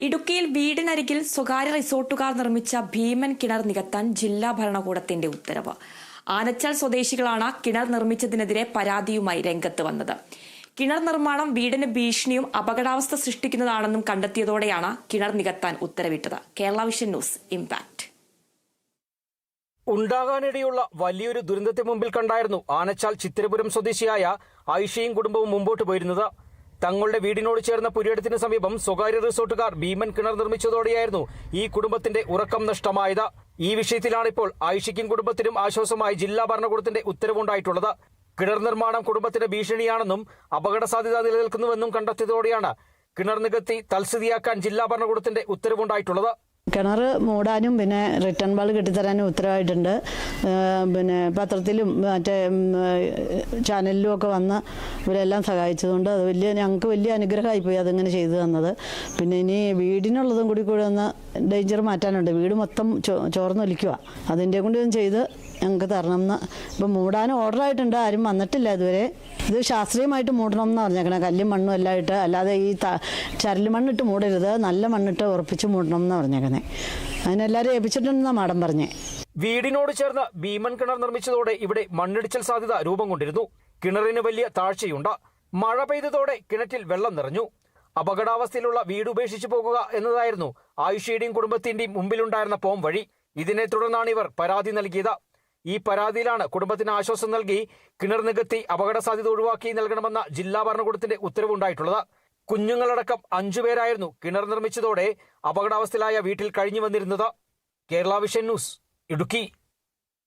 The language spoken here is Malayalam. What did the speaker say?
ഇടുക്കിയിൽ വീടിനരികിൽ സ്വകാര്യ റിസോർട്ടുകാർ നിർമ്മിച്ച ഭീമൻ കിണർ നികത്താൻ ജില്ലാ ഭരണകൂടത്തിന്റെ ഉത്തരവ്. ആനച്ചാൽ സ്വദേശികളാണ് കിണർ നിർമ്മിച്ചതിനെതിരെ പരാതിയുമായി രംഗത്ത് വന്നത്. കിണർ നിർമ്മാണം വീടിന് ഭീഷണിയും അപകടാവസ്ഥ സൃഷ്ടിക്കുന്നതാണെന്നും കണ്ടെത്തിയതോടെയാണ് കിണർ നികത്താൻ ഉത്തരവിട്ടത്. Kerala Vision News impact. ഉണ്ടാകാനിടയുള്ള വലിയൊരു ദുരന്തത്തെ മുമ്പിൽ കണ്ടായിരുന്നു ആനച്ചാൽ ചിത്തിരപുരം സ്വദേശിയായ ഐഷയും കുടുംബവും മുമ്പോട്ട് പോയിരുന്നത്. തങ്ങളുടെ വീടിനോട് ചേർന്ന പുരയിടത്തിന് സമീപം സ്വകാര്യ റിസോർട്ടുകാർ ഭീമൻ കിണർ നിർമ്മിച്ചതോടെയായിരുന്നു ഈ കുടുംബത്തിന്റെ ഉറക്കം നഷ്ടമായത്. ഈ വിഷയത്തിലാണ് ഇപ്പോൾ ആയിഷയ്ക്കും കുടുംബത്തിനും ആശ്വാസമായി ജില്ലാ ഭരണകൂടത്തിന്റെ ഉത്തരവുണ്ടായിട്ടുള്ളത്. കിണർ നിർമ്മാണം കുടുംബത്തിന്റെ ഭീഷണിയാണെന്നും അപകട സാധ്യത നിലനിൽക്കുന്നുവെന്നും കണ്ടെത്തിയതോടെയാണ് കിണർ നികത്തി തൽസ്ഥിതിയാക്കാൻ ജില്ലാ ഭരണകൂടത്തിന്റെ ഉത്തരവുണ്ടായിട്ടുള്ളത്. കിണർ മൂടാനും പിന്നെ റിട്ടേൺ ബാൾ കെട്ടിത്തരാനും ഉത്തരവായിട്ടുണ്ട്. പിന്നെ പത്രത്തിലും മറ്റേ ചാനലിലും ഒക്കെ വന്ന് ഇവരെല്ലാം സഹായിച്ചതുകൊണ്ട് അത് വലിയ ഞങ്ങൾക്ക് വലിയ അനുഗ്രഹമായി പോയി അതിങ്ങനെ ചെയ്തു തന്നത്. പിന്നെ ഇനി വീടിനുള്ളതും കൂടി കൂടെ ഒന്ന് ഡേഞ്ചർ മാറ്റാനുണ്ട്. വീട് മൊത്തം ചോർന്നൊലിക്കുക അതിന്റെ കൂടി ഒന്ന് ചെയ്ത് ഞങ്ങൾക്ക് തരണം എന്ന് ഇപ്പം മൂടാൻ ഓർഡർ ആയിട്ടുണ്ട്. ആരും വന്നിട്ടില്ല ഇതുവരെ. ഇത് ശാസ്ത്രീയമായിട്ട് മൂടണം എന്ന് പറഞ്ഞേക്കണേ. കല്ലും മണ്ണും എല്ലാം ഇട്ട് അല്ലാതെ ഈ ചരൽ മണ്ണിട്ട് മൂടരുത്. നല്ല മണ്ണിട്ട് ഉറപ്പിച്ച് മൂടണം എന്ന് പറഞ്ഞേക്കണേ. അതിനെല്ലാവരും ഏൽപ്പിച്ചിട്ടുണ്ടെന്നാണ് മാഡം പറഞ്ഞേ. വീടിനോട് ചേർന്ന് ഭീമൻ കിണർ നിർമ്മിച്ചതോടെ ഇവിടെ മണ്ണിടിച്ചൽ സാധ്യത രൂപം കൊണ്ടിരുന്നു. കിണറിന് വലിയ താഴ്ചയുണ്ട്. മഴ പെയ്തതോടെ കിണറ്റിൽ വെള്ളം നിറഞ്ഞു. അപകടാവസ്ഥയിലുള്ള വീട് ഉപേക്ഷിച്ചു പോകുക എന്നതായിരുന്നു ആയുഷിയുടെയും കുടുംബത്തിന്റെയും മുമ്പിലുണ്ടായിരുന്ന പോം വഴി ഇതിനെ തുടർന്നാണ് ഇവർ പരാതി നൽകിയത്. ഈ പരാതിയിലാണ് കുടുംബത്തിന് ആശ്വാസം നൽകി കിണർ നികത്തി അപകട സാധ്യത ഒഴിവാക്കി നൽകണമെന്ന ജില്ലാ ഭരണകൂടത്തിന്റെ ഉത്തരവുണ്ടായിട്ടുള്ളത്. കുഞ്ഞുങ്ങളടക്കം അഞ്ചുപേരായിരുന്നു കിണർ നിർമ്മിച്ചതോടെ അപകടാവസ്ഥയിലായ വീട്ടിൽ കഴിഞ്ഞു വന്നിരുന്നത് കേരള വിഷൻ ന്യൂസ് ഇടുക്കി.